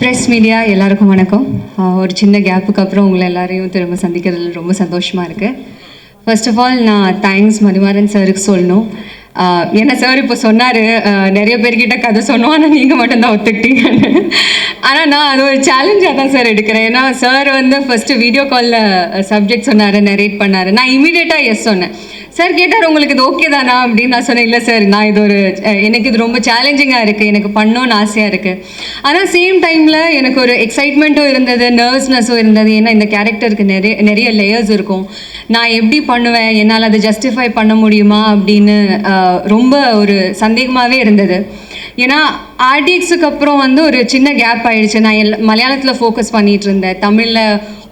Press media எல்லாருக்கும் வணக்கம். ஒரு சின்ன கேப்புக்கு அப்புறம் உங்களை எல்லாரையும் திரும்ப சந்திக்கிறதுல ரொம்ப சந்தோஷமாக இருக்குது ஃபர்ஸ்ட் ஆஃப் ஆல் நான் தேங்க்ஸ் மதிமாறன் சாருக்கு சொல்லணும். ஏன்னா சார் இப்போ சொன்னார் நிறைய பேர்கிட்ட கதை சொன்னோம் ஆனால் நீங்கள் மட்டும்தான் ஒத்துக்கிட்டீங்கன்னு. ஆனால் நான் அது ஒரு சேலஞ்சாக தான் சார் எடுக்கிறேன். ஏன்னா சார் வந்து ஃபஸ்ட்டு வீடியோ காலில் சப்ஜெக்ட் சொன்னார் நரேட் பண்ணார். நான் இமீடியட்டாக எஸ் சொன்னேன். சார் கேட்டார் உங்களுக்கு இது ஓகே தானா? அப்படின்னு நான் சொன்னேன் இல்லை சார் நான் இது ஒரு எனக்கு இது ரொம்ப சேலஞ்சிங்காக இருக்குது எனக்கு பண்ணணும்னு ஆசையாக இருக்குது ஆனால் சேம் டைமில் எனக்கு ஒரு எக்ஸைட்மெண்ட்டும் இருந்தது நர்வஸ்னஸும் இருந்தது. ஏன்னா இந்த கேரக்டருக்கு நிறைய நிறைய லேயர்ஸ் இருக்கும். நான் எப்படி பண்ணுவேன்? என்னால் அதை ஜஸ்டிஃபை பண்ண முடியுமா? அப்படின்னு ரொம்ப ஒரு சந்தேகமாகவே இருந்தது. ஏன்னா ஆர்டிஎக்ஸுக்கு அப்புறம் வந்து ஒரு சின்ன கேப் ஆயிடுச்சு. நான் எல் மலையாளத்தில் ஃபோக்கஸ் பண்ணிட்டு இருந்தேன். தமிழில்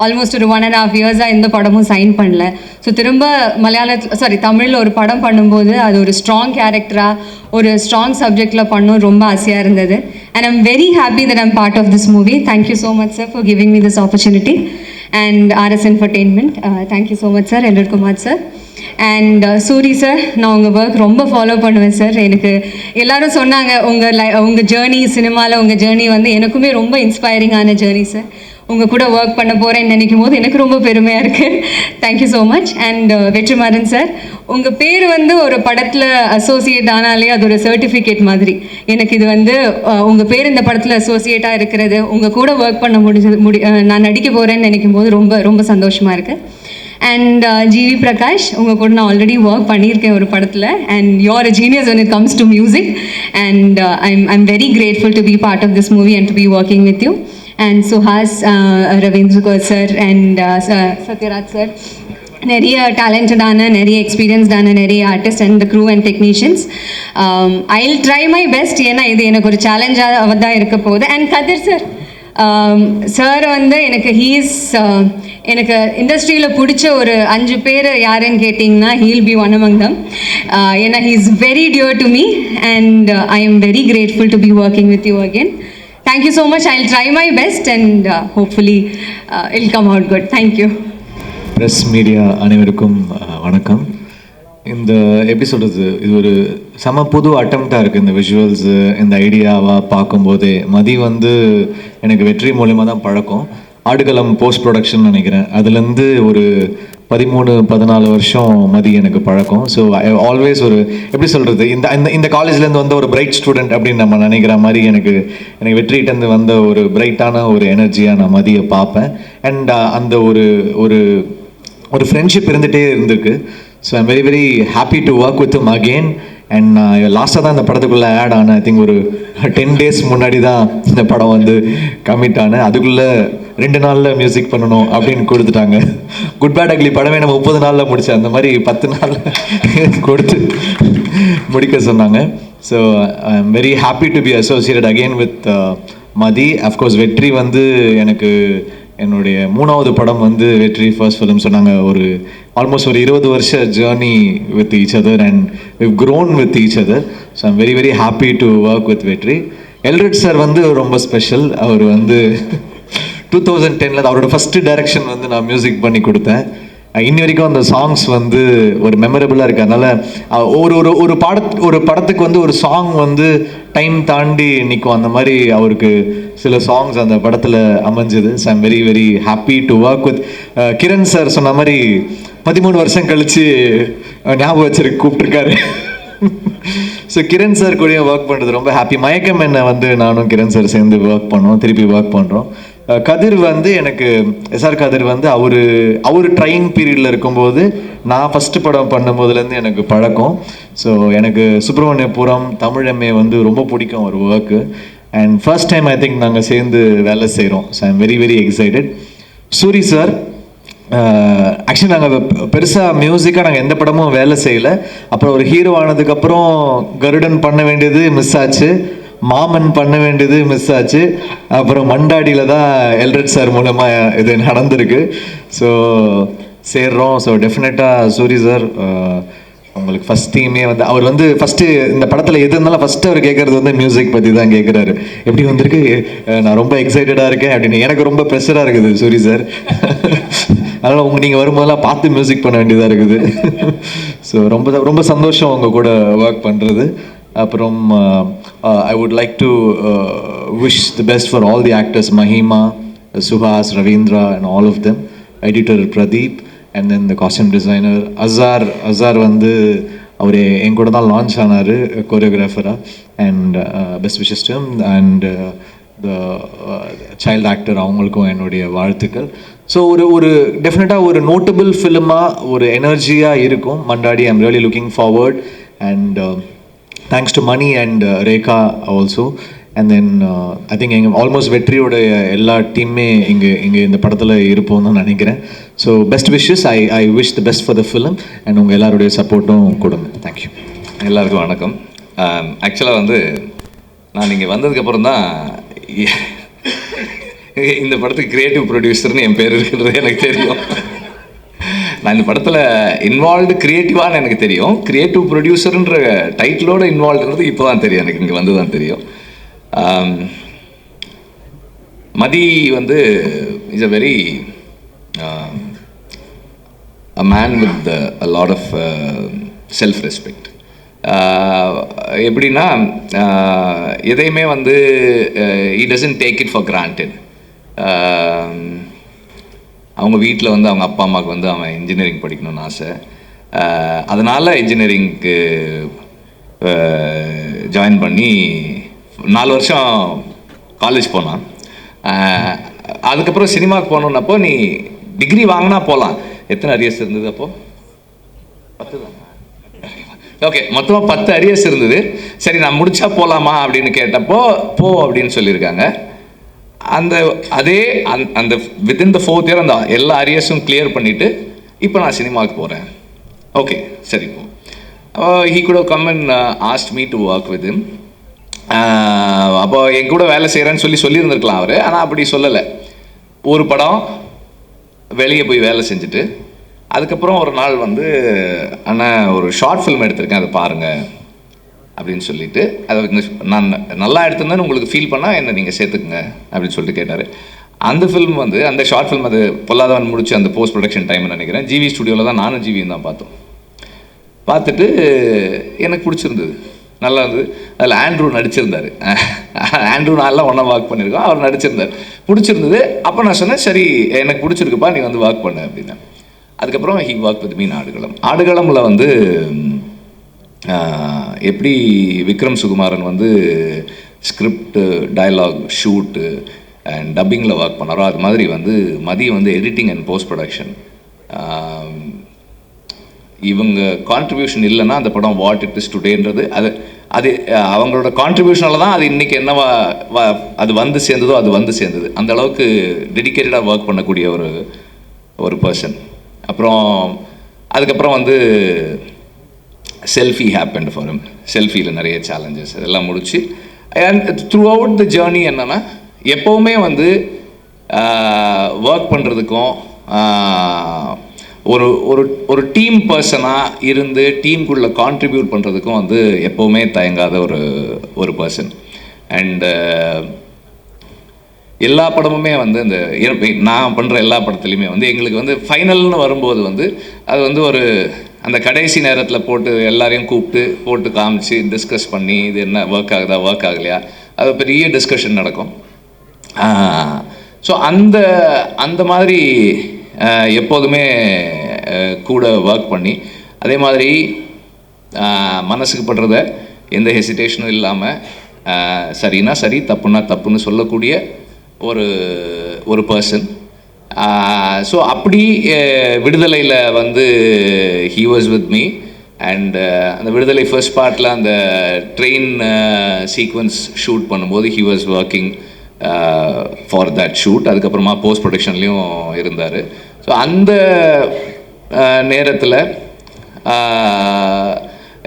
ஆல்மோஸ்ட் ஒரு ஒன் அண்ட் ஆஃப் இயர்ஸாக எந்த படமும் சைன் பண்ணல. ஸோ திரும்ப மலையாளத்தில் சாரி தமிழில் ஒரு படம் பண்ணும்போது அது ஒரு ஸ்ட்ராங் கேரக்டராக ஒரு ஸ்ட்ராங் சப்ஜெக்டில் பண்ணணும் ரொம்ப ஆசையாக இருந்தது. And I'm very happy that I'm part of this movie thank you so much sir for giving me this opportunity and RS entertainment thank you so much sir Elred Kumar sir and Soori sir நான் உங்கள் work ரொம்ப follow பண்ணுவேன் sir எனக்கு எல்லாரும் சொன்னாங்க உங்கள் லை உங்கள் journey சினிமாவில் உங்கள் ஜேர்னி வந்து எனக்குமே ரொம்ப இன்ஸ்பைரிங்கான ஜேர்னி சார் உங்கள் கூட ஒர்க் பண்ண போகிறேன்னு நினைக்கும் போது எனக்கு ரொம்ப பெருமையாக இருக்குது thank you so much and Vetrimaaran sir உங்கள் பேர் வந்து ஒரு படத்தில் அசோசியேட் ஆனாலே அது ஒரு சர்டிஃபிகேட் மாதிரி. எனக்கு இது வந்து உங்கள் பேர் இந்த படத்தில் அசோசியேட்டாக இருக்கிறது உங்கள் கூட ஒர்க் பண்ண முடிஞ்சது முடி நான் நடிக்க போகிறேன்னு நினைக்கும் போது ரொம்ப ரொம்ப சந்தோஷமாக இருக்குது அண்ட் ஜிவி பிரகாஷ் உங்கள் கூட நான் ஆல்ரெடி ஒர்க் பண்ணியிருக்கேன் ஒரு படத்தில். And you're a genius when it comes to music and I'm I'm very grateful to be part of this movie and to be working with you and Suhas Ravindra sir and Sathyaraj sir நிறைய டேலண்டடான நிறைய எக்ஸ்பீரியன்ஸ்டான நிறைய artist and crew and technicians I try my best ஏன்னா இது எனக்கு ஒரு சேலஞ்சாக தான் இருக்க போகுது. அண்ட் கதிர் சார் சார் வந்து எனக்கு ஹீஸ் எனக்கு இண்டஸ்ட்ரியில் பிடிச்ச ஒரு அஞ்சு பேர் யாருன்னு கேட்டிங்கன்னா he'll be one among them ஏன்னா he is very dear to me and I am very grateful to be working with you again thank you so much I try my best and hopefully I'll come out good thank you press media அனைவருக்கும் uh, வணக்கம். இந்த எப்படி சொல்கிறது இது ஒரு செம புது அட்டம்ப்டாக இருக்குது இந்த விஷுவல்ஸு இந்த ஐடியாவாக பார்க்கும்போதே. மதி வந்து எனக்கு வெற்றி மூலியமாக தான் பழக்கம். ஆடுகளம் போஸ்ட் ப்ரொடக்ஷன் நினைக்கிறேன். அதுலேருந்து ஒரு பதிமூணு பதினாலு வருஷம் மதி எனக்கு பழக்கம். ஸோ ஐ ஆல்வேஸ் ஒரு எப்படி சொல்கிறது இந்த இந்த இந்த காலேஜ்லேருந்து வந்த ஒரு பிரைட் ஸ்டூடெண்ட் அப்படின்னு நம்ம நினைக்கிற மாதிரி எனக்கு எனக்கு வெற்றிகிட்டேருந்து வந்த ஒரு பிரைட்டான ஒரு எனர்ஜியாக நான் மதியை பார்ப்பேன். அண்ட் uh, அந்த ஒரு ஒரு ஒரு ஃப்ரெண்ட்ஷிப் இருந்துகிட்டே இருந்திருக்கு. So I'm very very happy to work with again and நான் லாஸ்ட்டாக தான் இந்த படத்துக்குள்ளே ஆட் ஆனேன் ஐ திங்க் ஒரு டென் டேஸ் முன்னாடி தான் இந்த படம் வந்து கமிட் ஆனேன். அதுக்குள்ளே ரெண்டு நாளில் மியூசிக் பண்ணணும் அப்படின்னு கொடுத்துட்டாங்க. குட் பேட் அக்லி படமே நம்ம முப்பது நாளில் முடித்தேன் அந்த மாதிரி பத்து நாளில் கொடுத்து முடிக்க சொன்னாங்க. So I am very happy to be associate again with Mathi of course Vetri வந்து எனக்கு என்னுடைய மூணாவது படம் வந்து வெற்றி ஃபர்ஸ்ட் ஃபிலிம் சொன்னாங்க ஒரு ஆல்மோஸ்ட் ஒரு இருபது வருஷ journey with each other and we've grown with each other so I'm very very happy to work with Vetri Elred sir வந்து ரொம்ப ஸ்பெஷல் அவர் வந்து டூ தௌசண்ட் டெனில் அவரோட ஃபஸ்ட்டு டைரக்ஷன் வந்து நான் மியூசிக் பண்ணி கொடுத்தேன். இன்னி வரைக்கும் அந்த சாங்ஸ் வந்து ஒரு மெமரபுளாக இருக்குது அதனால் ஒரு ஒரு ஒரு பாட ஒரு படத்துக்கு வந்து ஒரு சாங் வந்து டைம் தாண்டி நிற்கும் அந்த மாதிரி அவருக்கு சில சாங்ஸ் அந்த படத்தில் அமைஞ்சது. So I'm very very happy to work with Kiran sir சொன்ன மாதிரி பதிமூணு வருஷம் கழிச்சு uh, ஞாபகம் வச்சிருக்கு கூப்பிட்டுருக்காரு. ஸோ கிரண் சார் கூடயும் ஒர்க் பண்ணுறது ரொம்ப ஹாப்பி மயக்கம் என்ன வந்து நானும் கிரண் சார் சேர்ந்து ஒர்க் பண்ணோம் திருப்பி ஒர்க் பண்ணுறோம் கதிர் வந்து எனக்கு எஸ்ஆர் கதிர் வந்து அவர் அவர் ட்ரைனிங் பீரியடில் இருக்கும்போது நான் ஃபஸ்ட்டு படம் பண்ணும்போதுலேருந்து எனக்கு பழக்கம். ஸோ எனக்கு சுப்பிரமணியபுரம் தமிழ் எம்ஏ வந்து ரொம்ப பிடிக்கும் ஒரு work and first time I think நாங்கள் சேர்ந்து வேலை செய்கிறோம் so I'm very very excited Soori sir actually நாங்கள் பெருசாக மியூசிக்காக நாங்கள் எந்த படமும் வேலை செய்யலை. அப்புறம் ஒரு ஹீரோ ஆனதுக்கப்புறம் கருடன் பண்ண வேண்டியது மிஸ் ஆச்சு. மாமன் பண்ண வேண்டியது மிஸ் ஆச்சு. அப்புறம் மண்டாடியில் தான் எல்ரெட் சார் மூலமாக இது நடந்திருக்கு. ஸோ சேர்றோம். ஸோ டெஃபினட்டாக சூரி சார் உங்களுக்கு ஃபஸ்ட் டீமே வந்து அவர் வந்து ஃபஸ்ட்டு இந்த படத்தில் எது இருந்தாலும் ஃபஸ்ட்டு அவர் கேட்குறது வந்து மியூசிக் பற்றி தான் கேட்குறாரு எப்படி வந்திருக்கு? நான் ரொம்ப எக்ஸைட்டடாக இருக்கேன் அப்படின்னு எனக்கு ரொம்ப ப்ரெஷராக இருக்குது சூரி சார் அதனால் உங்கள் நீங்கள் வரும்போதெல்லாம் பார்த்து மியூசிக் பண்ண வேண்டியதாக இருக்குது. ஸோ ரொம்ப ரொம்ப சந்தோஷம் உங்கள் கூட ஒர்க் பண்ணுறது அப்புறம் I would like to wish the best for all the actors Mahima Suhas Ravindra and all of them editor Pradeep and then the costume designer Azhar Azhar வந்து அவர் என் கூட தான் லான்ச் ஆனார் கோரியோகிராஃபராக and best wishes them and the child actor அவங்களுக்கும் என்னுடைய வாழ்த்துக்கள். So ஒரு ஒரு டெஃபினட்டாக ஒரு நோட்டபிள் ஃபிலிமாக ஒரு எனர்ஜியாக இருக்கும். Mandaadi I'm really looking forward and thanks to Mani and Rekha also and then I think எங்கள் ஆல்மோஸ்ட் வெற்றியோட எல்லா டீமுமே இங்கே இங்கே இந்த படத்தில் இருப்போம்னு தான் நினைக்கிறேன். So best wishes I I wish the best for the film and உங்கள் எல்லாருடைய சப்போர்ட்டும் கொடுங்க. தேங்க்யூ எல்லாருக்கும் வணக்கம். Um, ஆக்சுவலாக வந்து நான் இங்கே வந்ததுக்கப்புறம் தான் இந்த படத்துக்கு கிரியேட்டிவ் ப்ரொடியூசர்னு என் பேர் இருக்கிறது எனக்கு தெரியும். நான் இந்த படத்தில் இன்வால்வ்டு கிரியேட்டிவான்னு எனக்கு தெரியும். கிரியேட்டிவ் ப்ரொடியூசர்ன்ற டைட்டிலோட இன்வால்வ்டுன்றது இப்போ தான் தெரியும். எனக்கு இங்கே வந்து தான் தெரியும் மதி வந்து is a very a man with a lot of self respect எப்படின்னா எதையுமே வந்து he doesn't take it for granted அவங்க வீட்டில் வந்து அவங்க அப்பா அம்மாவுக்கு வந்து அவன் இன்ஜினியரிங் படிக்கணும்னு ஆசை. அதனால் இன்ஜினியரிங்க்கு ஜாயின் பண்ணி நாலு வருஷம் காலேஜ் போனான். அதுக்கப்புறம் சினிமாவுக்கு போனோன்னப்போ நீ டிகிரி வாங்கினா போகலாம் எத்தனை அரியர்ஸ் இருந்தது அப்போது பத்து தான் ஓகே மொத்தமாக பத்து அரியர்ஸ் இருந்தது. சரி நான் முடிச்சா போகலாமா அப்படின்னு கேட்டப்போ போ அப்படின்னு சொல்லியிருக்காங்க. அந்த அதே அந்த அந்த வித்தின் த ஃபோர்த் இயர் அந்த எல்லா அரியர்ஸும் கிளியர் பண்ணிவிட்டு இப்போ நான் சினிமாவுக்கு போகிறேன் ஓகே சரி போ. ஹீ கூட come and asked me to work with அப்போ என் கூட வேலை செய்கிறேன்னு சொல்லி சொல்லியிருந்திருக்கலாம் அவர் ஆனால் அப்படி சொல்லலை. ஒரு படம் வெளியே போய் வேலை செஞ்சுட்டு அதுக்கப்புறம் ஒரு நாள் வந்து அண்ணா ஒரு ஷார்ட் ஃபிலிம் எடுத்திருக்கேன் அதை பாருங்கள் அப்படின்னு சொல்லிட்டு அதை நான் நல்லா எடுத்திருந்தேன்னு உங்களுக்கு ஃபீல் பண்ணால் என்ன நீங்கள் சேர்த்துக்குங்க அப்படின்னு சொல்லிட்டு கேட்டார். அந்த ஃபிலிம் வந்து அந்த ஷார்ட் ஃபிலிம் அது பொல்லாதவன் முடிச்சு அந்த போஸ்ட் ப்ரொடக்ஷன் டைம்னு நினைக்கிறேன். ஜிவி ஸ்டுடியோவில் தான் நானும் ஜிவியும் தான் பார்த்தோம். பார்த்துட்டு எனக்கு பிடிச்சிருந்தது. நல்லா இருந்தது. அதில் ஆண்ட்ரூ நடிச்சிருந்தார். ஆண்ட்ரூ நான்லாம் ஒன்றா ஒர்க் பண்ணியிருக்கோம். அவர் நடிச்சிருந்தார். பிடிச்சிருந்தது. அப்போ நான் சொன்னேன் சரி எனக்கு பிடிச்சிருக்குப்பா நீ வந்து ஒர்க் பண்ணு அப்படின்னா அதுக்கப்புறம் he work with me in Aadukalam. ஆடுகளமில் வந்து எப்படி விக்ரம் சுகுமாரன் வந்து ஸ்கிரிப்டு டயலாக் ஷூட்டு அண்ட் டப்பிங்கில் ஒர்க் பண்ணாரோ அது மாதிரி வந்து மதியம் வந்து எடிட்டிங் அண்ட் போஸ்ட் ப்ரொடக்ஷன் இவங்க கான்ட்ரிபியூஷன் இல்லைன்னா அந்த படம் வாட் இட் இஸ் டுடேன்றது அது அது அவங்களோட கான்ட்ரிபியூஷனால தான் அது இன்றைக்கி என்னவா வ- அது வந்து சேர்ந்ததோ அது வந்து சேர்ந்தது. அந்த அளவுக்கு டெடிக்கேட்டடாக ஒர்க் பண்ணக்கூடிய ஒரு ஒரு பர்சன் அப்புறம் அதுக்கப்புறம் வந்து செல்ஃபி ஹேப்பன் ஃபார் him. செல்ஃபியில் நிறைய சேலஞ்சஸ் இதெல்லாம் முடிச்சு and throughout the journey என்னென்னா எப்போவுமே வந்து ஒர்க் பண்ணுறதுக்கும் ஒரு ஒரு ஒரு டீம் பர்சனாக இருந்து டீமுக்குள்ளே கான்ட்ரிபியூட் பண்ணுறதுக்கும் வந்து எப்போவுமே தயங்காத ஒரு ஒரு பர்சன் அண்டு எல்லா படமுமே வந்து இந்த நான் பண்ணுற எல்லா படத்துலையுமே வந்து எங்களுக்கு வந்து ஃபைனல்னு வரும்போது வந்து அது வந்து ஒரு அந்த கடைசி நேரத்தில் போட்டு எல்லாரையும் கூப்பிட்டு போட்டு காமிச்சு டிஸ்கஸ் பண்ணி இது என்ன ஒர்க் ஆகுதா ஒர்க் ஆகலையா? அது பெரிய டிஸ்கஷன் நடக்கும். ஸோ அந்த அந்த மாதிரி எப்போதுமே கூட ஒர்க் பண்ணி அதே மாதிரி மனசுக்கு படுறத எந்த ஹெசிடேஷனும் இல்லாமல் சரினா சரி தப்புனா தப்புன்னு சொல்லக்கூடிய ஒரு ஒரு பர்சன் ஸோ அப்படி விடுதலையில் வந்து he was with me and அந்த விடுதலை ஃபர்ஸ்ட் பார்ட்டில் அந்த ட்ரெயின் சீக்வன்ஸ் ஷூட் பண்ணும்போது he was working for that shoot அதுக்கப்புறமா போஸ்ட் ப்ரொடக்ஷன்லேயும் இருந்தார். ஸோ அந்த நேரத்தில்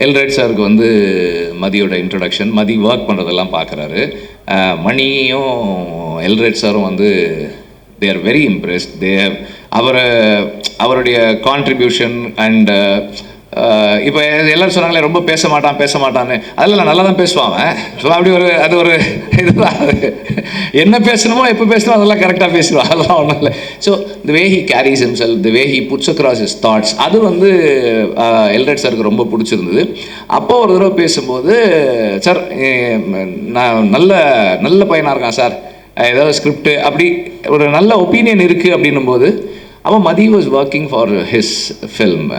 எல்ரைட் சாருக்கு வந்து மதியோட இன்ட்ரடக்ஷன் மதி ஒர்க் பண்ணுறதெல்லாம் பார்க்குறாரு மணியும் எல்ரேட் சாரும் வந்து they are very impressed they அவரை அவருடைய கான்ட்ரிபியூஷன் அண்ட் இப்போ எல்லாரும் சொன்னாங்களே ரொம்ப பேச மாட்டான் பேச மாட்டான்னு. அதில் நல்லா தான் பேசுவான் ஸோ அப்படி ஒரு அது ஒரு இதுதான். என்ன பேசணுமோ எப்போ பேசணுமோ அதெல்லாம் கரெக்டாக பேசுவான் அதெல்லாம் ஒன்றும் இல்லை. So the way he carries himself the way he puts across is thoughts அது வந்து uh, எல்ரட் சாருக்கு ரொம்ப பிடிச்சிருந்தது. அப்போ ஒரு தடவை பேசும்போது சார் நான் நல்ல நல்ல பையனாக இருக்கான் சார். ஏதாவது ஸ்கிரிப்ட் அப்படி ஒரு நல்ல ஒப்பீனியன் இருக்குது அப்படின்னும் போது அவன் Mathi was working for his film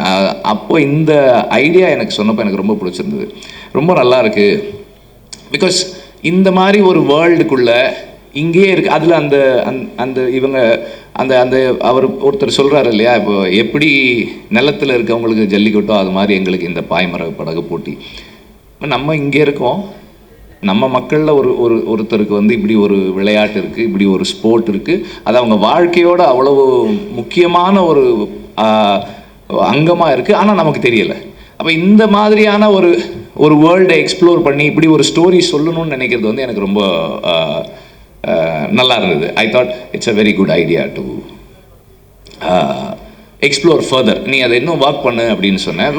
அப்போ இந்த ஐடியா எனக்கு சொன்னப்போ எனக்கு ரொம்ப பிடிச்சிருந்தது. ரொம்ப நல்லா இருக்குது பிகாஸ் இந்த மாதிரி ஒரு வேர்ல்டுக்குள்ளே இங்கேயே இருக்கு. அதில் அந்த அந்த- அந்த இவங்க அந்த அந்த அவர் ஒருத்தர் சொல்கிறாரு இல்லையா இப்போ எப்படி நிலத்தில் இருக்கவங்களுக்கு ஜல்லிக்கட்டோ அது மாதிரி எங்களுக்கு இந்த பாய்மர படகு போட்டி. நம்ம இங்கே இருக்கோம். நம்ம மக்களில் ஒரு ஒரு ஒருத்தருக்கு வந்து இப்படி ஒரு விளையாட்டு இருக்குது இப்படி ஒரு ஸ்போர்ட் இருக்குது அது அவங்க வாழ்க்கையோட அவ்வளவு முக்கியமான ஒரு அங்கமாக இருக்குது ஆனால் நமக்கு தெரியலை. அப்போ இந்த மாதிரியான ஒரு ஒரு வேர்ல்டை எக்ஸ்ப்ளோர் பண்ணி இப்படி ஒரு ஸ்டோரி சொல்லணும்னு நினைக்கிறது வந்து எனக்கு ரொம்ப நல்லா இருந்தது. I thought it's a very good idea to explore further நீ அதை இன்னும் ஒர்க் பண்ணு அப்படின்னு சொன்னேன்.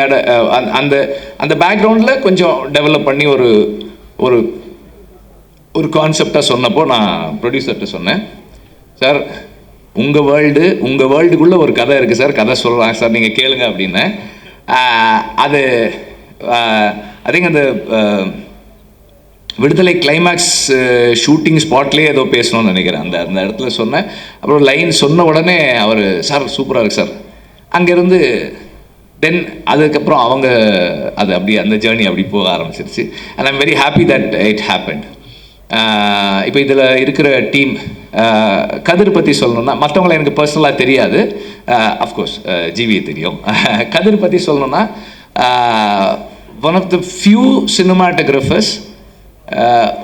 அந்த- அந்த அந்த பேக்ரவுண்டில் கொஞ்சம் டெவலப் பண்ணி ஒரு ஒரு ஒரு கான்செப்டாக சொன்னப்போ நான் ப்ரொடியூசர்கிட்ட சொன்னேன். சார் உங்கள் வேர்ல்டு உங்கள் வேர்ல்டுக்குள்ளே ஒரு கதை இருக்குது சார் கதை சொல்கிறாங்க சார் நீங்கள் கேளுங்க அப்படின்னேன். அது ஐ திங்க் அந்த விடுதலை கிளைமேக்ஸ் ஷூட்டிங் ஸ்பாட்லேயே ஏதோ பேசணும்னு நினைக்கிறேன். அந்த அந்த இடத்துல சொன்னேன். அப்புறம் லைன் சொன்ன உடனே அவர் சார் சூப்பராக இருக்கு சார் அங்கேருந்து தென் அதுக்கப்புறம் அவங்க அது அப்படி அந்த ஜேர்னி அப்படி போக ஆரம்பிச்சிருச்சு. And I'm very happy that it happened இப்போ இதில் இருக்கிற டீம் கதிர் பற்றி சொல்லணும்னா மற்றவங்களை எனக்கு பர்சனலாக தெரியாது. அஃப்கோர்ஸ் ஜிவி தெரியும். கதிர் பற்றி சொல்லணும்னா one of the few cinematographers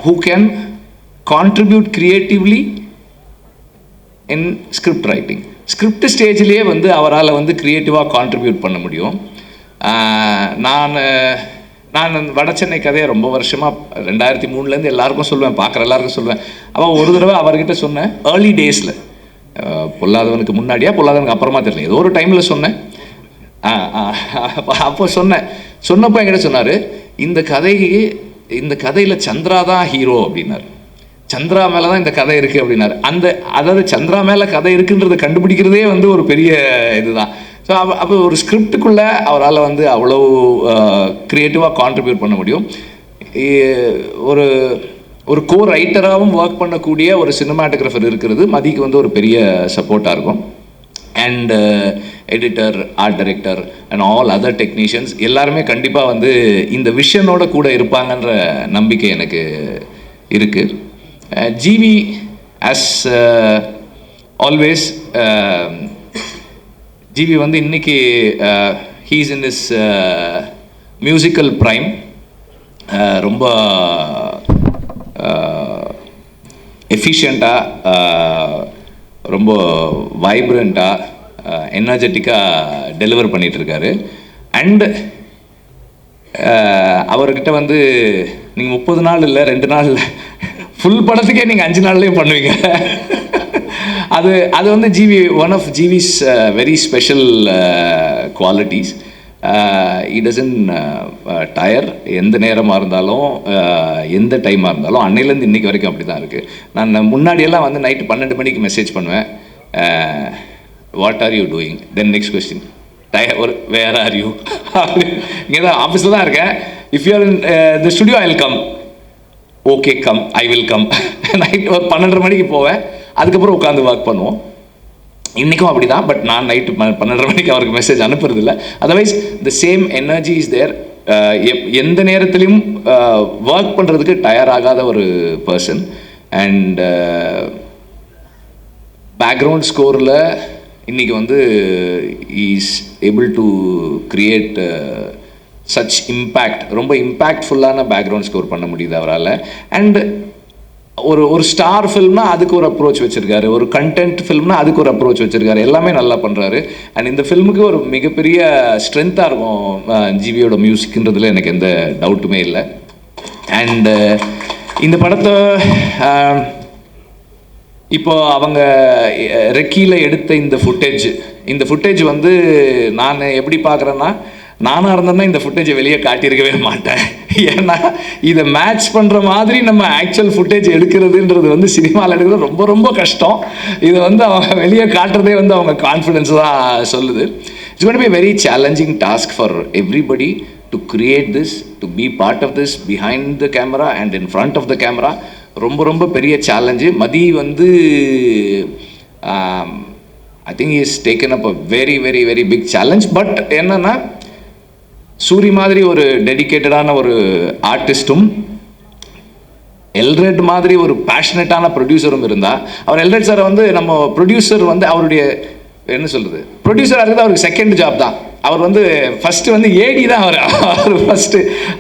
who can contribute creatively in script writing script ஸ்டேஜ்லேயே வந்து அவரால் வந்து க்ரியேட்டிவாக கான்ட்ரிபியூட் பண்ண முடியும். நான் நான் வட சென்னை கதையை ரொம்ப வருஷமாக ரெண்டாயிரத்தி மூணுலேருந்து எல்லாருக்கும் சொல்லுவேன் பார்க்குற எல்லாருக்கும் சொல்லுவேன் அவன் ஒரு தடவை அவர்கிட்ட சொன்னேன் ஏர்லி டேஸில் பொல்லாதவனுக்கு முன்னாடியா பொல்லாதவனுக்கு அப்புறமா தெரியல. ஏதோ ஒரு டைமில் சொன்னேன். ஆ, அப்போ சொன்னேன். சொன்னப்போ என்கிட்ட சொன்னார் இந்த கதைக்கு இந்த கதையில் சந்திரா தான் ஹீரோ அப்படின்னாரு. சந்திரா மேலே தான் இந்த கதை இருக்குது அப்படின்னாரு. அந்த அதாவது சந்திரா மேலே கதை இருக்குன்றதை கண்டுபிடிக்கிறதே வந்து ஒரு பெரிய இதுதான். ஸோ அப்போ அப்போ ஒரு ஸ்கிரிப்டுக்குள்ளே அவரால் வந்து அவ்வளோ க்ரியேட்டிவாக கான்ட்ரிபியூட் பண்ண முடியும். ஒரு ஒரு கோ ரைட்டராகவும் ஒர்க் பண்ணக்கூடிய ஒரு சினிமாட்டோகிராஃபர் இருக்கிறது. மதிக்கு வந்து ஒரு பெரிய சப்போர்ட்டாக இருக்கும். And editor art director and all other technicians எல்லாருமே கண்டிப்பாக வந்து இந்த விஷனோட கூட இருப்பாங்கன்ற நம்பிக்கை எனக்கு இருக்குது ஜிவி ஆஸ் ஆல்வேஸ் ஜிவி வந்து இன்னைக்கு he's in is musical prime ரொம்ப uh, எஃபிஷியண்ட்டாக uh, ரொம்ப வைப்ரண்ட்டாக எனர்ஜெட்டிக்காக டெலிவர் பண்ணிகிட்ருக்காரு அண்டு அவர்கிட்ட வந்து நீங்கள் முப்பது நாள் இல்லை ரெண்டு நாள் இல்லை ஃபுல் படத்துக்கே நீங்கள் அஞ்சு நாள்லேயும் பண்ணுவீங்க. அது அது வந்து GV one of GV's very special qualities it doesn't tire எந்த நேரமாக இருந்தாலும் uh, எந்த டைமாக இருந்தாலும் அன்னையிலேருந்து இன்னைக்கு வரைக்கும் அப்படி தான் இருக்குது நான் முன்னாடியெல்லாம் வந்து நைட்டு பன்னெண்டு மணிக்கு மெசேஜ் பண்ணுவேன். What are you doing then next question tire ஒரு வேர் ஆர் யூ இங்கே தான் ஆஃபீஸில் தான் இருக்கேன். If you are in the studio I come okay come I will come night ஒரு பன்னெண்டரை மணிக்கு போவேன். அதுக்கப்புறம் உட்காந்து ஒர்க் பண்ணுவோம். இன்றைக்கும் அப்படி தான் பட் நான் நைட்டு பன்னெண்டரை மணிக்கு அவருக்கு message அனுப்புறதில்ல. Otherwise the same energy is there எந்த நேரத்துலையும் ஒர்க் uh, பண்ணுறதுக்கு டயர் ஆகாத ஒரு பர்சன் அண்ட் பேக்ரவுண்ட் ஸ்கோரில் இன்றைக்கி வந்து is able to create such impact ரொம்ப இம்பேக்ட்ஃபுல்லான பேக்ரவுண்ட் ஸ்கோர் பண்ண முடியுது அவரால். அண்ட் ஒரு ஒரு ஸ்டார் ஃபில்ம்னா அதுக்கு ஒரு அப்ரோச் வச்சுருக்காரு. ஒரு கண்டென்ட் ஃபில்ம்னா அதுக்கு ஒரு அப்ரோச் வச்சுருக்காரு. எல்லாமே நல்லா பண்ணுறாரு அண்ட் இந்த ஃபில்முக்கு ஒரு மிகப்பெரிய ஸ்ட்ரென்த்தாக இருக்கும் ஜிவியோட மியூசிக்ன்றதுல எனக்கு எந்த டவுட்டுமே இல்லை. அண்டு இந்த படத்தை இப்போ அவங்க ரெக்கியில் எடுத்த இந்த ஃபுட்டேஜ் இந்த ஃபுட்டேஜ் வந்து நான் எப்படி பார்க்குறேன்னா நானாக இருந்தேன்னா இந்த ஃபுட்டேஜை வெளியே காட்டியிருக்கவே மாட்டேன். ஏன்னா இதை மேட்ச் பண்ணுற மாதிரி நம்ம ஆக்சுவல் ஃபுட்டேஜ் எடுக்கிறதுன்றது வந்து சினிமாவில் எடுக்கிறது ரொம்ப ரொம்ப கஷ்டம். இதை வந்து அவங்க வெளியே காட்டுறதே வந்து அவங்க கான்ஃபிடென்ஸ் தான் சொல்லுது. It's got be very challenging task for everybody to create this to be part of this behind the camera and in front of the camera ரொம்ப ரொம்ப பெரிய சேலஞ்சு மதி வந்து I think is taken up a very very very big challenge but என்னென்னா சூரி மாதிரி ஒரு டெடிகேட்டடான ஒரு ஆர்டிஸ்ட்டும் எல்ரெட் மாதிரி ஒரு பேஷனட்டான ப்ரொடியூசரும் இருந்தால் அவர் எல்ரெட் சாரை வந்து நம்ம ப்ரொடியூசர் வந்து அவருடைய என்ன சொல்கிறது ப்ரொடியூசராக இருக்கிறது அவருக்கு செகண்ட் ஜாப் தான். அவர் வந்து ஃபஸ்ட்டு வந்து ஏடி தான் அவர். அவர் ஃபர்ஸ்ட்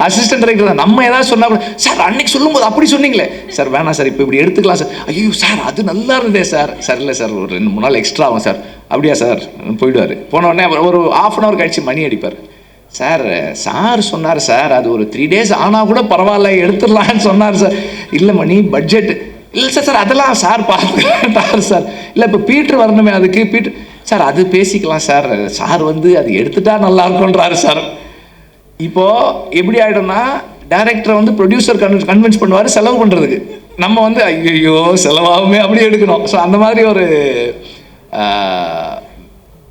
அசிஸ்டன்ட் டைரக்டர் தான். நம்ம ஏதாவது சொன்னால் கூட சார் அன்னைக்கு சொல்லும்போது அப்படி சொன்னீங்களே. சார் வேணாம் சார் இப்போ இப்படி எடுத்துக்கலாம் சார் ஐயோ சார் அது நல்லா இருந்தே சார் சார் இல்லை சார் ஒரு ரெண்டு மூணு நாள் எக்ஸ்ட்ரா ஆகும் சார் அப்படியா சார் போயிடுவார். போன உடனே ஒரு ஆஃப் அன் ஹவர் கழிச்சு மணி அடிப்பார். சார் சார் சொன்னார் சார் அது ஒரு த்ரீ டேஸ் ஆனால் கூட பரவாயில்ல எடுத்துடலான்னு சொன்னார் சார். இல்லை மணி பட்ஜெட் இல்லை சார் சார் அதெல்லாம் சார் பார்த்துக்கிட்டார் சார். இல்லை இப்போ பீட்ரு வரணுமே அதுக்கு பீட்ரு சார் அது பேசிக்கலாம் சார். சார் வந்து அது எடுத்துட்டா நல்லா இருக்கும்ன்றாரு சார். இப்போ எப்படி ஆகிடும்னா டேரக்டரை வந்து ப்ரொடியூசர் கன் கன்வின்ஸ் பண்ணுவார் செலவு பண்ணுறதுக்கு நம்ம வந்து ஐயோ செலவாகுமே அப்படியே எடுக்கணும். ஸோ அந்த மாதிரி ஒரு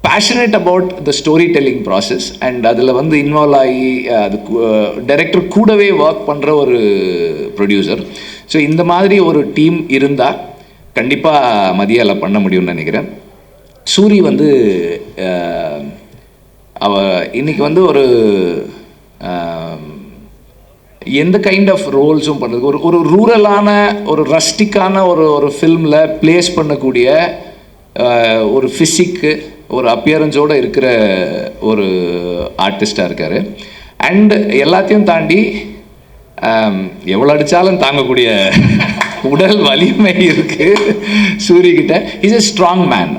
passionate about the story telling process and அதில் வந்து இன்வால்வ் ஆகி அது டைரக்டர் கூடவே ஒர்க் பண்ணுற ஒரு ப்ரொடியூசர் ஸோ இந்த மாதிரி ஒரு டீம் இருந்தால் கண்டிப்பாக மதியால பண்ண முடியும்னு நினைக்கிறேன். சூரி வந்து அவ இன்னைக்கு வந்து ஒரு எந்த கைண்ட் ஆஃப் ரோல்ஸும் பண்ணுறது ஒரு ஒரு ரூரலான ஒரு ரஸ்டிக்கான ஒரு ஒரு ஃபில்மில் ப்ளேஸ் பண்ணக்கூடிய ஒரு ஃபிசிக்கு ஒரு அப்பியரன்ஸோடு இருக்கிற ஒரு ஆர்டிஸ்டாக இருக்கார். அண்டு எல்லாத்தையும் தாண்டி எவ்வளோ அடித்தாலும் தாங்கக்கூடிய உடல் வலிமை இருக்குது சூரியகிட்ட is a strong man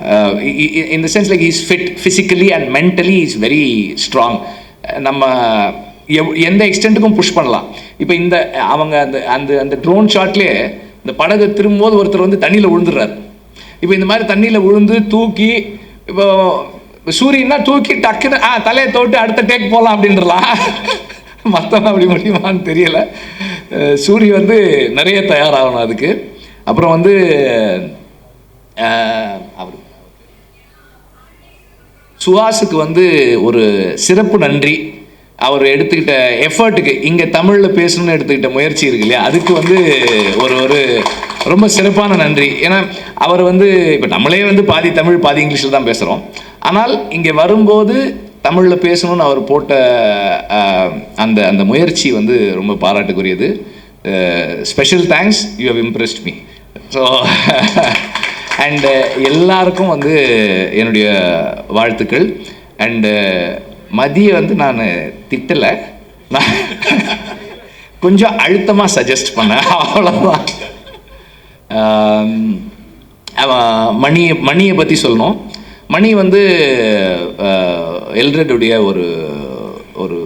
in the sense like is fit physically and mentally is very strong நம்ம எவ் எந்த எக்ஸ்டென்ட்டுக்கும் புஷ் பண்ணலாம். இப்போ இந்த அவங்க அந்த அந்த அந்த ட்ரோன் ஷாட்லேயே இந்த படகு திரும்பும்போது ஒருத்தர் வந்து தண்ணியில் விழுந்துடுறாரு. இப்போ இந்த மாதிரி தண்ணியில் விழுந்து தூக்கி இப்போ சூரியன்னா தூக்கி டக்குன்னு ஆ தலையை தோட்டு அடுத்த டேக் போகலாம் அப்படின்றலாம். மற்றவங்க அப்படி முடியுமான்னு தெரியலை. அஹ் சூரி வந்து நிறைய தயாராகணும் அதுக்கு. அப்புறம் வந்து அவர் சுஹாஸுக்கு வந்து ஒரு சிறப்பு நன்றி. அவர் எடுத்துக்கிட்ட எஃபர்ட்டுக்கு இங்கே தமிழில் பேசணும்னு எடுத்துக்கிட்ட முயற்சி இருக்கு இல்லையா? அதுக்கு வந்து ஒரு ஒரு ரொம்ப சிறப்பான நன்றி. ஏன்னா அவர் வந்து இப்போ நம்மளே வந்து பாதி தமிழ் பாதி இங்கிலீஷில் தான் பேசுகிறோம் ஆனால் இங்கே வரும்போது தமிழில் பேசணும்னு அவர் போட்ட அந்த அந்த முயற்சி வந்து ரொம்ப பாராட்டுக்குரியது. Special thanks you have impressed me so and எல்லாருக்கும் வந்து என்னுடைய வாழ்த்துக்கள். அண்டு மதிய வந்து நான் திட்டலை. நான் கொஞ்சம் அழுத்தமாக சஜஸ்ட் பண்ணேன் அவ்வளோதான் மணியை மணி மணியை பற்றி சொல்லணும். மணி வந்து எல்ரெட்டுடைய ஒரு ஒரு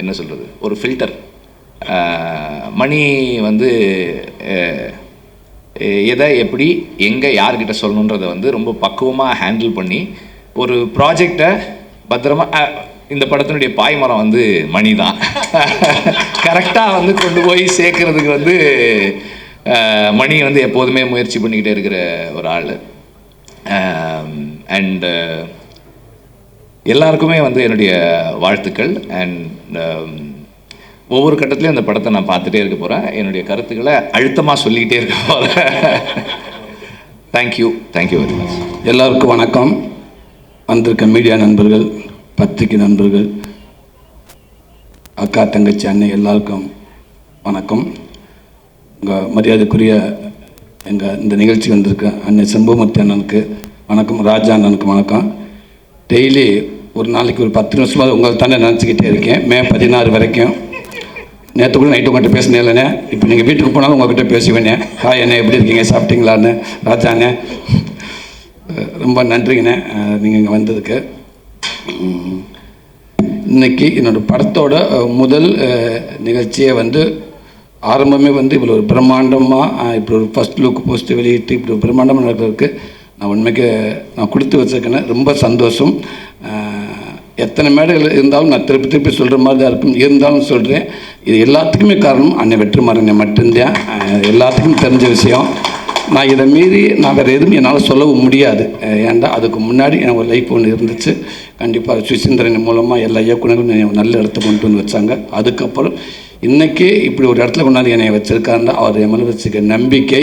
என்ன சொல்கிறது ஒரு ஃபில்டர் மணி வந்து எதை எப்படி எங்கே யார்கிட்ட சொல்லணுன்றதை வந்து ரொம்ப பக்குவமாக ஹேண்டில் பண்ணி ஒரு ப்ராஜெக்டை பத்திரமா இந்த படத்தினுடைய பாய்மரம் வந்து மணி தான் கரெக்டாக வந்து கொண்டு போய் சேர்க்கறதுக்கு வந்து மணி வந்து எப்போதுமே முயற்சி பண்ணிக்கிட்டே இருக்கிற ஒரு ஆள். அண்டு எல்லாருக்குமே வந்து என்னுடைய வாழ்த்துக்கள். அண்ட் ஒவ்வொரு கட்டத்துலையும் அந்த படத்தை நான் பார்த்துட்டே இருக்க போகிறேன் என்னுடைய கருத்துக்களை அழுத்தமாக சொல்லிக்கிட்டே இருக்க போகிறேன் தேங்க்யூ தேங்க்யூ வெரி மச் எல்லாருக்கும் வணக்கம். வந்திருக்க மீடியா நண்பர்கள் பத்திரிகை நண்பர்கள். அக்கா தங்கச்சி அண்ணன் எல்லாருக்கும் வணக்கம். உங்கள் மரியாதைக்குரிய எங்கள் இந்த நிகழ்ச்சி வந்திருக்க அண்ணன் செம்புமூர்த்தி அண்ணனுக்கு வணக்கம் ராஜா அண்ணனுக்கு வணக்கம். டெய்லி ஒரு நாளைக்கு ஒரு பத்து நிமிஷமாக உங்களை தானே நினச்சிக்கிட்டே இருக்கேன். மே பதினாறு வரைக்கும். நேற்று கூட நைட்டு உங்கள்கிட்ட பேசினேன் இல்லைண்ணே. இப்போ நீங்கள் வீட்டுக்கு போனாலும் உங்கள்கிட்ட பேசுவேண்ணே. ஹாய் அண்ணே எப்படி இருக்கீங்க? சாப்பிட்டீங்களான்னு ராஜா அண்ணே. ரொம்ப நன்றிங்கண்ணே. நீங்கள் இங்கே வந்ததுக்கு. இன்னைக்கு என்னோட படத்தோட முதல் நிகழ்ச்சியை வந்து ஆரம்பமே வந்து இவ்வளோ ஒரு பிரம்மாண்டமாக இப்படி ஒரு ஃபஸ்ட் லுக் போஸ்ட் வெளியிட்டு இப்படி ஒரு பிரம்மாண்டமாக நடக்கிறதுக்கு நான் உண்மைக்கு நான் கொடுத்து வச்சிருக்கேன்னு ரொம்ப சந்தோஷம். எத்தனை மேடைகள் இருந்தாலும் நான் திருப்பி திருப்பி சொல்கிற மாதிரி தான் இருக்கும். இருந்தாலும் சொல்கிறேன் இது எல்லாத்துக்குமே காரணம் அன்னை வெற்றிமாறனை மட்டும்தான். எல்லாத்துக்கும் தெரிஞ்ச விஷயம். நான் இதை மீறி நான் வேறு எதுவும் என்னால் சொல்லவும் முடியாது. ஏன்டா? அதுக்கு முன்னாடி எனக்கு ஒரு லைஃப் ஒன்று இருந்துச்சு. கண்டிப்பாக சுசீந்திரன் மூலமாக எல்லா இயக்குநர்களும் என்னை நல்ல இடத்துக்கு கொண்டு வந்து வச்சாங்க. அதுக்கப்புறம் இன்றைக்கி இப்படி ஒரு இடத்துல கொண்டாந்து என்னை வச்சுருக்காருன்னா அவர் என் மேலே வச்சுக்க நம்பிக்கை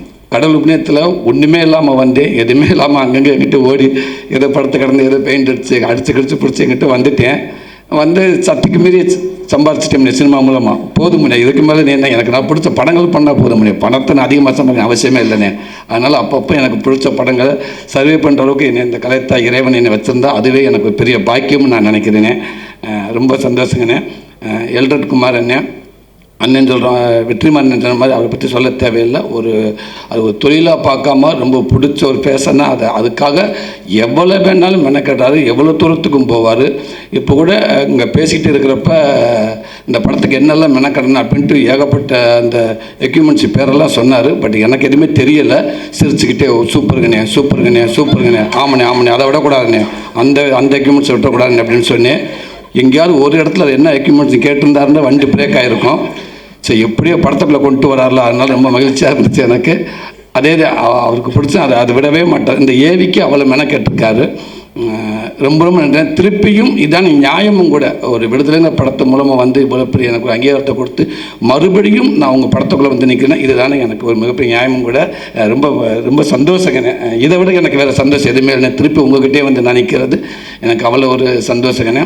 கடல் உபநயத்தில் ஒன்றுமே இல்லாமல் வந்தேன். எதுவுமே இல்லாமல் அங்கங்கே எங்கிட்ட ஓடி ஏதோ படத்தை கடந்து ஏதோ பெயிண்ட் அடிச்சு அடிச்சு கடிச்சு பிடிச்சி எங்கிட்ட வந்துட்டேன். வந்து சத்துக்கு மீறி சம்பாரிச்சிட்டேன் சினிமா மூலமாக போதும் இதுக்கு மேலே நீ என்ன எனக்கு நான் பிடிச்ச படங்கள் பண்ணால் போதும் பணத்தை நான் அதிகமாக சம்பாதிக்க அவசியமே இல்லைண்ணே. அதனால் அப்பப்போ எனக்கு பிடிச்ச படங்களை சர்வே பண்ணுற அளவுக்கு என்னை இந்த கலைத்தா இறைவன் என்னை வச்சுருந்தா அதுவே எனக்கு பெரிய பாக்கியம்னு நான் நினைக்கிறேனே. ரொம்ப சந்தோஷங்கண்ணே. எல்ரட் குமார் அண்ணன் அண்ணன் சொல்கிறோம் வெற்றிமாறன் சொன்ன மாதிரி அவரை பற்றி சொல்ல தேவையில்லை. ஒரு அது ஒரு தொழிலாக பார்க்காம ரொம்ப பிடிச்ச ஒரு பேசனா அதை. அதுக்காக எவ்வளோ வேணாலும் மெனக்கட்டாரு எவ்வளோ தூரத்துக்கும் போவார். இப்போ கூட இங்கே பேசிக்கிட்டு இருக்கிறப்ப இந்த படத்துக்கு என்னெல்லாம் மெனக்கடணும் அப்படின்ட்டு ஏகப்பட்ட அந்த எக்யூப்மெண்ட்ஸ் பேரெல்லாம் சொன்னார். பட் எனக்கு எதுவுமே தெரியலை. சிரிச்சுக்கிட்டே சூப்பர் கண்ணே சூப்பர் கண்ணே சூப்பர் கண்ணே ஆமாண்ணே ஆமாண்ணே அதை விடக்கூடாதுண்ணே அந்த அந்த எக்யூப்மெண்ட்ஸ் விட்டக்கூடாதுண்ணே அப்படின்னு சொன்னேன். எங்கேயாவது ஒரு இடத்துல அது என்ன எக்யூப்மெண்ட்ஸ் கேட்டிருந்தாருன்னா வண்டி பிரேக் ஆகிருக்கும் ஸோ எப்படியோ படத்துக்குள்ளே கொண்டு வரார்ல அதனால ரொம்ப மகிழ்ச்சியாக இருந்துச்சு எனக்கு. அதே அவருக்கு பிடிச்ச அதை அதை விடவே மாட்டார். இந்த ஏவிக்கு அவ்வளோ மெனக்கெட்டிருக்காரு. ரொம்ப ரொம்ப நன்றி. திருப்பியும் இதான் நியாயமும் கூட. ஒரு விடுதலைங்கிற படத்து மூலமாக வந்து இவ்வளோ பெரிய எனக்கு ஒரு அங்கீகாரத்தை கொடுத்து மறுபடியும் நான் உங்கள் படத்துக்குள்ளே வந்து நிற்கிறேன் இதுதானே எனக்கு ஒரு மிகப்பெரிய நியாயமும் கூட. ரொம்ப ரொம்ப சந்தோஷங்கண்ணே இதை விட எனக்கு வேறு சந்தோஷம் எதுவுமே இல்லை திருப்பி உங்ககிட்டே வந்து நான் நிற்கிறது எனக்கு அவ்வளோ ஒரு சந்தோஷங்கண்ணே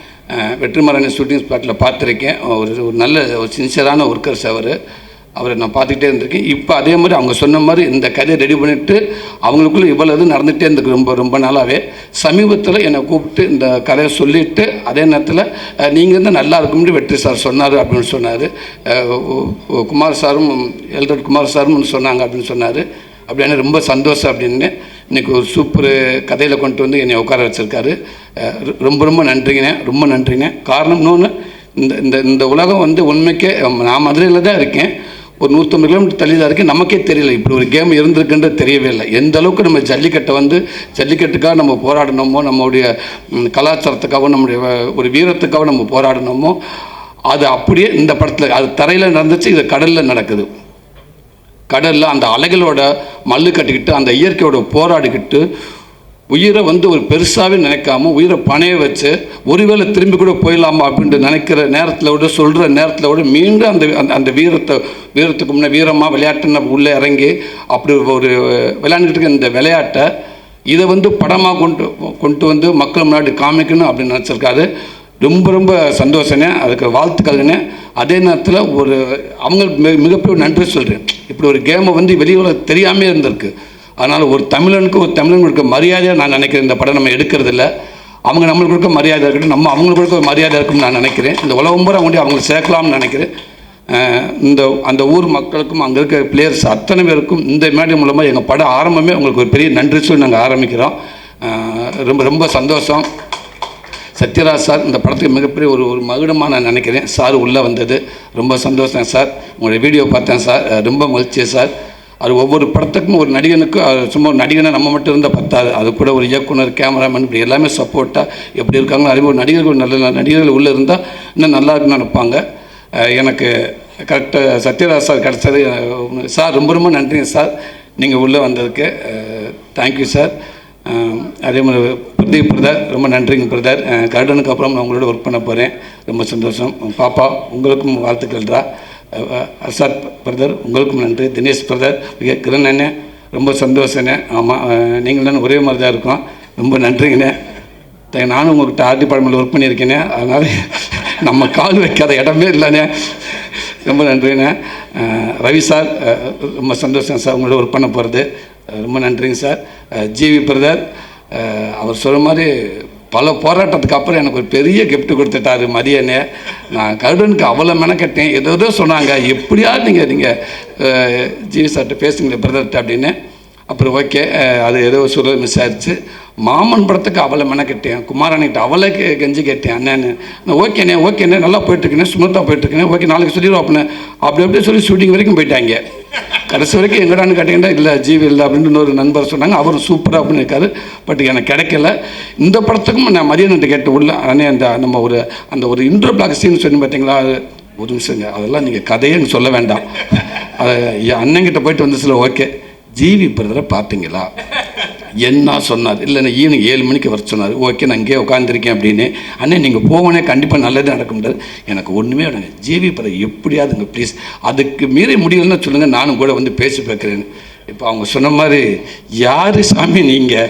வெற்றிமாறன் ஷூட்டிங் ஸ்பாட்டில் பார்த்துருக்கேன். ஒரு ஒரு நல்ல ஒரு சின்சியரான ஒர்க்கர்ஸ் அவர். அவரை நான் பார்த்துக்கிட்டே இருந்திருக்கேன். இப்போ அதே மாதிரி அவங்க சொன்ன மாதிரி இந்த கதையை ரெடி பண்ணிவிட்டு அவங்களுக்குள்ளே இவ்வளோ இது நடந்துகிட்டே இருந்திருக்கு ரொம்ப ரொம்ப நாளாகவே சமீபத்தில் என்னை கூப்பிட்டு இந்த கதையை சொல்லிவிட்டு அதே நேரத்தில் நீங்கள் இருந்தால் நல்லா இருக்கும்னு வெற்றி சார் சொன்னார் அப்படின்னு சொன்னார். குமார் சாரும் எல்ரட் குமார் சாரும் சொன்னாங்க அப்படின்னு சொன்னார். அப்படின்னு ரொம்ப சந்தோஷம் அப்படின்னு இன்னைக்கு ஒரு சூப்பர் கதையில் கொண்டு வந்து என்னை உட்கார வச்சுருக்காரு. ரொம்ப ரொம்ப நன்றிங்கண்ணே ரொம்ப நன்றிங்க. காரணம் இன்னொன்று இந்த இந்த இந்த உலகம் வந்து உண்மைக்கே நான் மதுரையில் தான் இருக்கேன். ஒரு நூற்றம்பது கிலோமீட்டர் தள்ளி தான் இருக்கேன். நமக்கே தெரியல. இப்படி ஒரு கேம் இருந்திருக்குன்றது தெரியவே இல்லை. எந்த அளவுக்கு நம்ம ஜல்லிக்கட்டை வந்து ஜல்லிக்கட்டுக்காக நம்ம போராடணுமோ நம்மளுடைய கலாச்சாரத்துக்காகவும் நம்முடைய ஒரு வீரத்துக்காகவும் நம்ம போராடணுமோ அது அப்படியே இந்த படத்தில் அது தரையில் நடந்துச்சு இது கடலில் நடக்குது. கடலில் அந்த அலைகளோட மல்லு கட்டிக்கிட்டு அந்த இயற்கையோட போராடிக்கிட்டு உயிரை வந்து ஒரு பெருசாகவே நினைக்காம உயிரை பணைய வச்சு ஒருவேளை திரும்பி கூட போயிடலாமா அப்படின்ட்டு நினைக்கிற நேரத்தில் விட சொல்கிற நேரத்தில் விட மீண்டும் அந்த அந்த அந்த வீரத்தை வீரத்துக்கு முன்னே வீரமாக விளையாட்டுன்னு உள்ளே இறங்கி அப்படி ஒரு விளையாண்டுட்டு இருக்க இந்த விளையாட்டை இதை வந்து படமாக கொண்டு கொண்டு வந்து மக்கள் முன்னாடி காமிக்கணும் அப்படின்னு நினச்சிருக்காரு. ரொம்ப ரொம்ப சந்தோஷங்க. அதுக்கு வாழ்த்துக்கள்ங்க. அதே நேரத்தில் ஒரு அவங்க மிக மிகப்பெரிய நன்றி சொல்கிறேன் இப்படி ஒரு கேமை வந்து வெளியில் தெரியாமே இருந்திருக்கு. அதனால் ஒரு தமிழனுக்கு ஒரு தமிழன் கொடுக்க மரியாதையாக நான் நினைக்கிறேன். இந்த படம் நம்ம எடுக்கிறதில்ல. அவங்க நம்மளுக்கு கொடுக்க மரியாதை இருக்கட்டும். நம்ம அவங்களுக்கு கொடுக்க ஒரு மரியாதை இருக்கும்னு நான் நினைக்கிறேன். இந்த உலகம் பூரா கொண்டு அவங்களை சேர்க்கலாம்னு நினைக்கிறேன். இந்த அந்த ஊர் மக்களுக்கும் அங்கே இருக்க பிளேயர்ஸ் அத்தனை பேருக்கும் இந்த மேடை மூலமாக எங்கள் படம் ஆரம்பமே உங்களுக்கு ஒரு பெரிய நன்றி சொல்லி நாங்கள் ஆரம்பிக்கிறோம். ரொம்ப ரொம்ப சந்தோஷம். சத்யராஜ் சார் இந்த படத்துக்கு மிகப்பெரிய ஒரு ஒரு மகுடமாக நான் நினைக்கிறேன். சார் உள்ளே வந்தது. ரொம்ப சந்தோஷம் சார். உங்களுடைய வீடியோ பார்த்தேன் சார். ரொம்ப மகிழ்ச்சி சார். அது ஒவ்வொரு படத்துக்கும் ஒரு நடிகனுக்கும் சும்மா ஒரு நடிகனை நம்ம மட்டும் இருந்தால் பத்தாது. அது கூட ஒரு இயக்குனர் கேமராமேன் இப்படி எல்லாமே சப்போர்ட்டாக எப்படி இருக்காங்களோ அதே ஒரு நடிகர்கள் நல்ல நல்ல நடிகர்கள் உள்ளே இருந்தால் இன்னும் நல்லா இருக்குன்னு நினைப்பாங்க. எனக்கு கரெக்டாக சத்யராஜ் சார் கிடச்சது. சார் ரொம்ப ரொம்ப நன்றிங்க சார். நீங்கள் உள்ளே வந்ததுக்கு தேங்க்யூ சார். அதே மாதிரி பிரதீப் பிரதர் ரொம்ப நன்றிங்க பிரதர். கர்டனுக்கு அப்புறம் நான் உங்களோட ஒர்க் பண்ண போகிறேன் ரொம்ப சந்தோஷம். பாப்பா உங்களுக்கும் வாழ்த்துக்கள்டா அசாத் பிரதர் உங்களுக்கும் நன்றி. தினேஷ் பிரதர் மிக கிரண் அண்ணன் ரொம்ப சந்தோஷண்ணே ஆமாம் நீங்கள் தானே ஒரே மாதிரி தான் இருக்கோம். ரொம்ப நன்றிங்கண்ணே. நானும் உங்கள்கிட்ட ஆர்டி டிபார்ட்மெண்ட்டில் ஒர்க் பண்ணியிருக்கேனே. அதனால் நம்ம கால் வைக்காத இடமே இல்லைண்ணே. ரொம்ப நன்றிண்ணே. ரவி சார் ரொம்ப சந்தோஷம் சார் உங்களோட ஒர்க் பண்ண போகிறது ரொம்ப நன்றிங்க சார். ஜிவி பிரதர் அவர் சொல்கிற மாதிரி பல போராட்டத்துக்கு அப்புறம் எனக்கு ஒரு பெரிய கிஃப்ட் கொடுத்துட்டாரு மரியனே. நான் கருடனுக்கு அவ்வளோ மெனக்கட்டேன். ஏதோ ஏதோ சொன்னாங்க. எப்படியாவது நீங்கள் நீங்கள் ஜிவி சார்கிட்ட பேசுங்களே பிரதர்கிட்ட அப்படின்னு. அப்புறம் ஓகே அது ஏதோ சொல்ல மிஸ் ஆயிடுச்சு மாமன் படத்துக்கு அவளை மெனக்கட்டேன். குமாரனுக்கிட்ட அவளை கெஞ்சி கேட்டேன். அண்ணன்னு நான் ஓகேண்ணே ஓகேண்ணே நல்லா போயிட்டுருக்கேன் ஸ்மூத்தாக போயிட்டுருக்கேன் ஓகே நாளைக்கு சொல்லிடுவோம் அப்படின்னு. அப்படி அப்படியே சொல்லி ஷூட்டிங் வரைக்கும் போயிட்டாங்க. கடைசி வரைக்கும் எங்கடான்னு கேட்டிங்கன்னா இல்லை ஜீவி இல்லை அப்படின்னு இன்னொரு நண்பர் சொன்னாங்க. அவர் சூப்பராக பண்ணியிருக்காரு. பட் எனக்கு கிடைக்கல. இந்த படத்துக்கும் நான் மதியானத்தை கேட்டு உள்ள அண்ணே அந்த நம்ம ஒரு அந்த ஒரு இன்டர் பிளாக் சீன் சொன்னி பார்த்தீங்களா அது ஒரு நிமிஷங்க அதெல்லாம் நீங்கள் கதையே எனக்கு சொல்ல வேண்டாம். அதை என் அண்ணங்கிட்ட போயிட்டு வந்து சில ஓகே ஜீவி பிரதரை பார்த்தீங்களா? என்ன சொன்னார்? இல்லை நான் ஈவினிங் ஏழு மணிக்கு வர சொன்னார். ஓகே நான் இங்கேயே உட்காந்துருக்கேன் அப்படின்னு. அண்ணே நீங்கள் போவனே கண்டிப்பாக நல்லது நடக்க முடியாது எனக்கு ஒன்றுமே வேணுங்க ஜிவி பிரதர் எப்படியாதுங்க ப்ளீஸ் அதுக்கு மீறி முடியலன்னா சொல்லுங்கள் நானும் கூட வந்து பேசி பார்க்குறேன்னு இப்போ அவங்க சொன்ன மாதிரி யார் சாமி நீங்கள்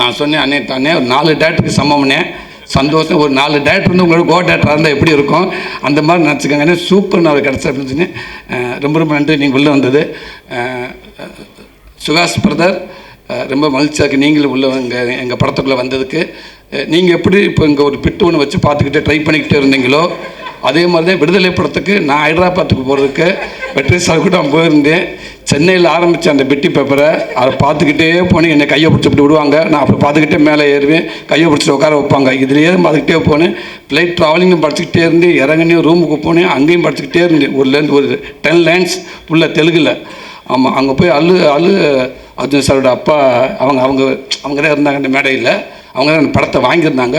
நான் சொன்னேன் அண்ணே தானே ஒரு நாலு டேட்டுக்கு சமம்னே சந்தோஷம் ஒரு நாலு டேட் வந்து உங்களோட கோ டேட்டாக இருந்தால் எப்படி இருக்கும்? அந்த மாதிரி நினச்சிக்கோங்கண்ணே சூப்பர் நான் கிடச்ச அப்படின்னு சொன்னேன். ரொம்ப ரொம்ப நன்றி. நீங்கள் உள்ளே வந்தது. சுகாஷ் பிரதர் ரொம்ப மகிழ்ச்சியாக இருக்குது நீங்களும் உள்ள எங்கள் எங்கள் படத்துக்குள்ளே வந்ததுக்கு. நீங்கள் எப்படி இப்போ இங்கே ஒரு பிட்டு ஒன்று வச்சு பார்த்துக்கிட்டே ட்ரை பண்ணிக்கிட்டே இருந்தீங்களோ அதே மாதிரி தான் விடுதலை படத்துக்கு நான் ஹைதராபாத்துக்கு போகிறதுக்கு வெற்றி சார் கூட நான் போயிருந்தேன். சென்னையில் ஆரம்பித்த அந்த பெட்டி பேப்பரை அதை பார்த்துக்கிட்டே போனேன். என்னை கையை பிடிச்சி இப்படி விடுவாங்க. நான் அப்படி பார்த்துக்கிட்டே மேலே ஏறுவேன். கையை பிடிச்சிட்டு உட்கார வைப்பாங்க. இதுலேயே பார்த்துக்கிட்டே போனேன். ஃப்ளைட் ட்ராவலிங்கும் படிச்சுக்கிட்டே இருந்து இறங்கினேன். ரூமுக்கு போனேன். அங்கேயும் படிச்சுக்கிட்டே இருந்தேன். ஒருலேருந்து ஒரு டென் லைன்ஸ் உள்ள தெலுங்கில். ஆமாம் அங்கே போய் அழு அழு அர்ஜுன் சாரோட அப்பா அவங்க அவங்க அவங்க தான் இருந்தாங்க அந்த மேடையில். அவங்க தான் அந்த படத்தை வாங்கியிருந்தாங்க.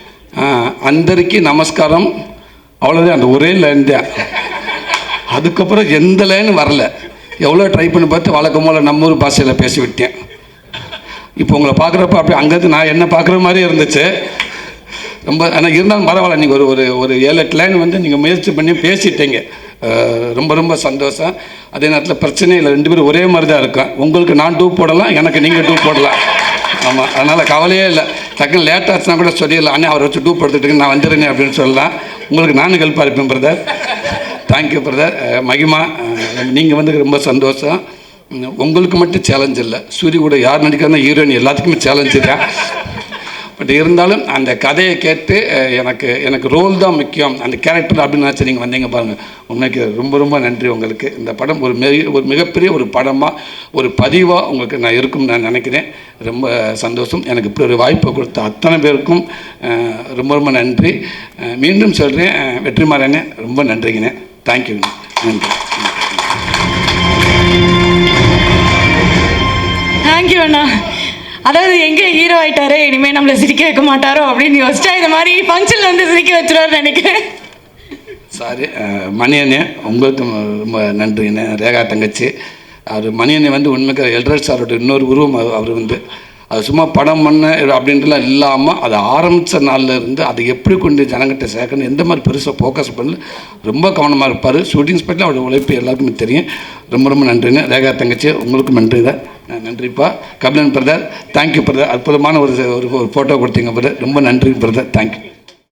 அந்தரிக்கு நமஸ்காரம். அவ்வளோதான் அந்த ஒரே லைன் தான். அதுக்கப்புறம் எந்த லைனும் வரல. எவ்வளோ ட்ரை பண்ணி பார்த்து வழக்கம் போல் நம்ம ஊர் பாஷையில் பேசி விட்டேன். இப்போ உங்களை பார்க்குறப்ப அப்படி அங்கேருந்து நான் என்ன பார்க்குற மாதிரி இருந்துச்சு. ரொம்ப ஆனால் இருந்தாலும் பரவாயில்ல நீங்கள் ஒரு ஒரு ஒரு ஏழு எட்டு லைன் வந்து நீங்கள் முயற்சி பண்ணி பேசிட்டீங்க. ரொம்ப ரொம்ப சந்தோஷம். அதே நேரத்தில் பிரச்சனை இல்லை ரெண்டு பேரும் ஒரே மாதிரி தான் இருக்கும் உங்களுக்கு நான் டூ போடலாம் எனக்கு நீங்கள் டூ போடலாம். ஆமாம் அதனால் கவலையே இல்லை. டக்குன்னு லேட் ஆச்சுன்னா கூட சொல்லிடலாம். அண்ணே அவரை வச்சு டூப் போட்டுட்டு நான் வந்துடுறேன் அப்படின்னு சொல்லலாம். உங்களுக்கு நானும் ஹெல்ப்பாக இருப்பேன் பிரதர் தேங்க்யூ பிரதர் மகிமா நீங்கள் வந்து ரொம்ப சந்தோஷம். உங்களுக்கு மட்டும் சேலஞ்ச் இல்லை. சூரிய கூட யார் நடிக்கிறாங்க ஹீரோயின் எல்லாத்துக்குமே சேலஞ்சு தான். பட் இருந்தாலும் அந்த கதையை கேட்டு எனக்கு எனக்கு ரோல் தான் முக்கியம். அந்த கேரக்டர் அப்படின்னு நினச்சி நீங்கள் வந்தீங்க பாருங்கள் உண்மைக்கு ரொம்ப ரொம்ப நன்றி உங்களுக்கு. இந்த படம் ஒரு மிக ஒரு மிகப்பெரிய ஒரு படமாக ஒரு பதிவாக உங்களுக்கு நான் இருக்கும்னு நான் நினைக்கிறேன். ரொம்ப சந்தோஷம். எனக்கு இப்படி ஒரு வாய்ப்பை கொடுத்த அத்தனை பேருக்கும் ரொம்ப ரொம்ப நன்றி. மீண்டும் சொல்கிறேன் வெற்றிமாறனே ரொம்ப நன்றிங்கண்ணே. தேங்க்யூ நன்றி. தேங்க்யூ அண்ணா. அதாவது எங்கே ஹீரோ ஆயிட்டாரு? இனிமேல் நம்மளை சிரிக்க வைக்க மாட்டாரோ அப்படின்னு யோசிச்சா இந்த மாதிரி ஃபங்க்ஷனில் வந்து சிரிக்க வச்சுருவாரு நினைக்கிறேன். சாரி மணியண்ணே உங்களுக்கு ரொம்ப நன்றிண்ணே ரேகா தங்கச்சி. அவர் மணியண்ணே வந்து உண்மைக்கிற எல்ரட் சாரோட இன்னொரு உருவம் அவர் வந்து அது சும்மா படம் பண்ண அப்படின்றலாம் இல்லாமல் அது ஆரம்பித்த நாளில் இருந்து அதை எப்படி கொண்டு ஜனங்கிட்ட சேர்க்கணும் எந்த மாதிரி பெருசாக ஃபோக்கஸ் பண்ணல ரொம்ப கவனமாக இருப்பார். ஷூட்டிங்ஸ் பற்றி அவருடைய உழைப்பு எல்லாருக்குமே தெரியும். ரொம்ப ரொம்ப நன்றிங்க ரேகா தங்கச்சி உங்களுக்கும் நன்றி தான் நன்றிப்பா. கபிலன் பிரதர் தேங்க்யூ பிரதர் அற்புதமான ஒரு ஒரு ஃபோட்டோ கொடுத்தீங்க பிரதர் ரொம்ப நன்றி பிரதர் தேங்க்யூ